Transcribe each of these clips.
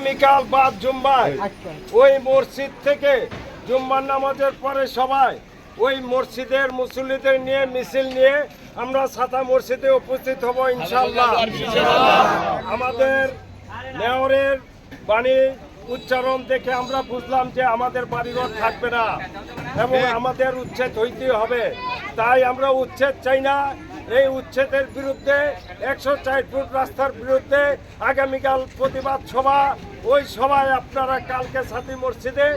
আগামীকাল বাদ জুম্মায়। আচ্ছা। ওই মসজিদ থেকে জুম্মার নামাজের পরে সবাই ওই মসজিদের মুসল্লিদের নিয়ে মিছিল নিয়ে আমরা সাতা মসজিদে উপস্থিত হব ইনশাল্লাহ আমাদের মেয়রের বাণী উচ্চারণ দেখে আমরা বুঝলাম যে আমাদের বাড়িঘর থাকবে না এবং আমাদের উচ্ছেদ হইতে হবে। তাই আমরা উচ্ছেদ চাই না। এই উচ্ছেদের বিরুদ্ধে একশো চার ফুট রাস্তার বিরুদ্ধে আগামীকাল প্রতিবাদ সভা। ওই সভায় আপনারা কালকে সাথী মসজিদে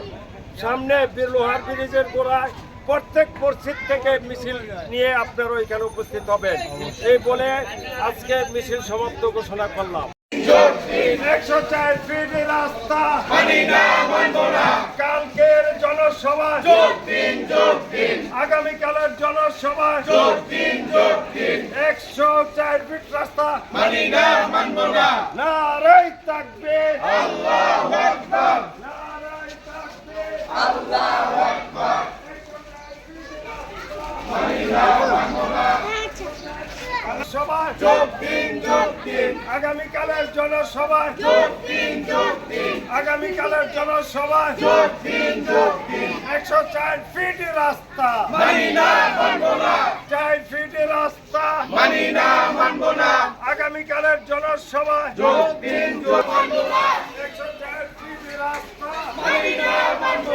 সামনে বীর লোহার ব্রিজের গোড়ায় প্রত্যেক মসজিদ থেকে মিছিল নিয়ে আপনারা ওইখানে উপস্থিত হবেন। এই বলে আজকে মিছিল সমাপ্ত ঘোষণা করলাম। একশো চার ফিট রাস্তা। জনসভা একশো চার ফিট রাস্তা। নারাই থাকবে। নারাই থাকবে। সভা যোগ দিন যোগ দিন। আগামীকালের জনসভা। যোগ দিন যোগ দিন। আগামীকালের জনসভা। যোগ দিন যোগ দিন। একশো চার ফিট রাস্তা। মানি না মানব না। চার ফিট রাস্তা। মানি না মানব না। আগামীকালের জনসভা। যোগ দিন যোগ একশো চার ফিট রাস্তা। মানি না মানব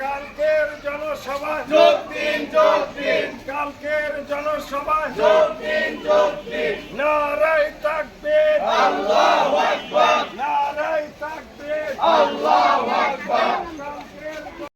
কালকের জনসভায় যোগ দিন যোগ দিন কালকের জনসভা। যোগ দিন যোগ দিন নারায় তাক